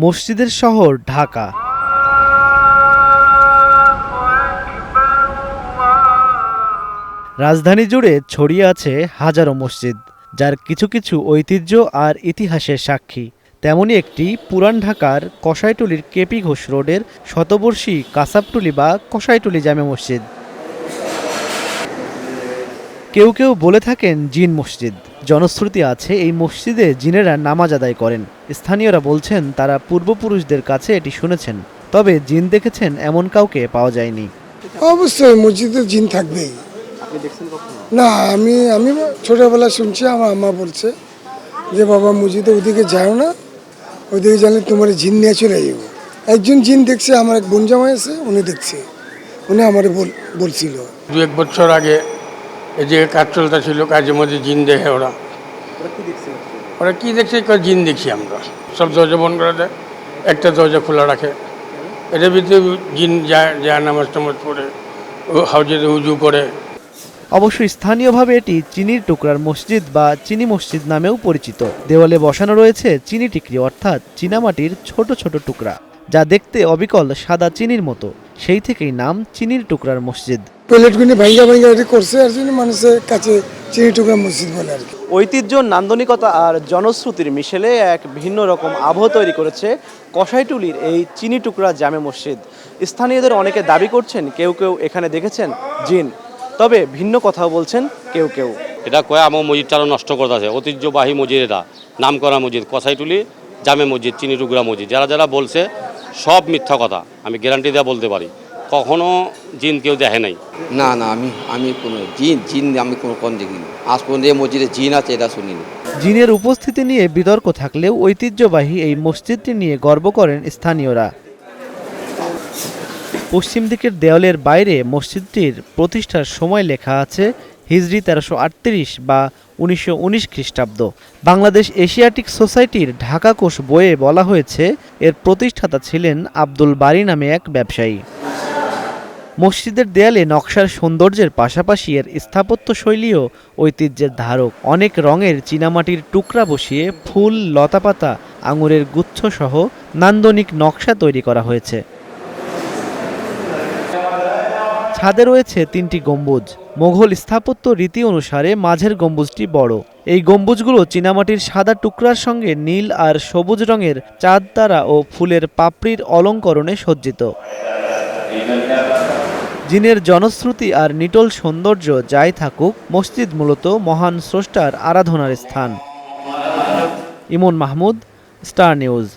মসজিদের শহর ঢাকা। রাজধানী জুড়ে ছড়িয়ে আছে হাজারো মসজিদ, যার কিছু কিছু ঐতিহ্য আর ইতিহাসের সাক্ষী। তেমনই একটি পুরান ঢাকার কসাইটুলির কেপি ঘোষ রোডের শতবর্ষী কাসাবটুলি বা কসাইটুলি জামে মসজিদ। কেউ কেউ বলে থাকেন জিন মসজিদ। জনশ্রুতি আছে এই মসজিদে জিনেরা নামাজ আদায় করেন। স্থানীয়রা বলছেন তারা পূর্বপুরুষদের কাছে এটি শুনেছেন। তবে জিন দেখেছেন এমন কাউকে পাওয়া যায়নি। অবশ্যই মসজিদে জিন থাকবেই। না আমি আমি ছোটবেলা শুনছি আমার আম্মা বলছে যে বাবা মসজিদে ওদিকে যাও না ওদিকে জানলে তোমার জিন নিয়ে চলে যাব। একজন জিন দেখছে আমার এক বোন জামাই আছে উনি দেখছে। উনি আমার বলছিল। দু এক বছর আগে এই যে কাজ চলতে ছিল কাজের মধ্যে জিন দেখে ওরা। ওরা কি দেখছে জিন দেখছি আমরা। সব দরজা বন্ধ করে দেয় একটা দরজা খোলা রাখে। এটার ভিতরে জিন যায় যায় নামাজ টামাজ পড়ে ও হাউজে উজু করে। অবশ্য স্থানীয়ভাবে এটি চিনির টুকরার মসজিদ বা চিনি মসজিদ নামেও পরিচিত। দেওয়ালে বসানো রয়েছে চিনি টিকরি অর্থাৎ চীনামাটির ছোট ছোট টুকরা যা দেখতে অবিকল সাদা চিনির মতো। সেই থেকেই নাম চিনির টুকরার মসজিদ। প্লেটগুলি ভাঙ্গা ভাঙ্গা এটি করছে আর জন্য মানুষের কাছে চিনি টুকরা মসজিদ বলে আর কি। ঐতিহ্য নান্দনিকতা আর জনশ্রুতির মিশেলে এক ভিন্ন রকম আবহ তৈরি করেছে কষাইটুলির এই চিনি টুকরা জামে মসজিদ। স্থানীয়দের অনেকে দাবি করছেন কেউ কেউ এখানে দেখেছেন জিন। তবে ভিন্ন কথাও বলছেন কেউ কেউ। এটা কয়ে আমার মসজিদটা আরও নষ্ট করতেছে। ঐতিহ্যবাহী মসজিদ এটা নাম করা মসজিদ কসাইটুলি জামে মসজিদ চিনি টুকরা মসজিদ। যারা যারা বলছে সব মিথ্যা কথা। আমি গ্যারান্টি দেওয়া বলতে পারি। কখনো জিন কেউ দেখে নাই? না না আমি আমি কোনো জিন জিন আমি কোনো কোন দেখিনি। আজ পর্যন্ত এই মসজিদে জিন আছে এটা শুনিনি। জিনের উপস্থিতি নিয়ে বিতর্ক থাকলেও ঐতিহ্যবাহী এই মসজিদটি নিয়ে গর্ব করেন স্থানীয়রা। পশ্চিম দিকের দেওয়ালের বাইরে মসজিদটির প্রতিষ্ঠার সময় লেখা আছে হিজরি তেরোশো আটত্রিশ বা উনিশশো উনিশ খ্রিস্টাব্দ। বাংলাদেশ এশিয়াটিক সোসাইটির ঢাকা কোষ বইয়ে বলা হয়েছে এর প্রতিষ্ঠাতা ছিলেন আব্দুল বারি নামে এক ব্যবসায়ী। মসজিদের দেয়ালে নকশার সৌন্দর্যের পাশাপাশি এর স্থাপত্য শৈলীও ঐতিহ্যের ধারক। অনেক রঙের চীনামাটির টুকরা বসিয়ে ফুল, লতাপাতা, আঙুরের গুচ্ছ সহ নান্দনিক নকশা তৈরি করা হয়েছে। ছাদে রয়েছে তিনটি গম্বুজ। মোঘল স্থাপত্য রীতি অনুসারে মাঝের গম্বুজটি বড়। এই গম্বুজগুলো চীনামাটির সাদা টুকরার সঙ্গে নীল আর সবুজ রঙের চাঁদ তারা ও ফুলের পাপড়ির অলঙ্করণে সজ্জিত। জিনের জনশ্রুতি আর নিটল সৌন্দর্য যাই থাকুক, মসজিদ মূলত মহান স্রষ্টার আরাধনার স্থান। Imon Mahmud, star news.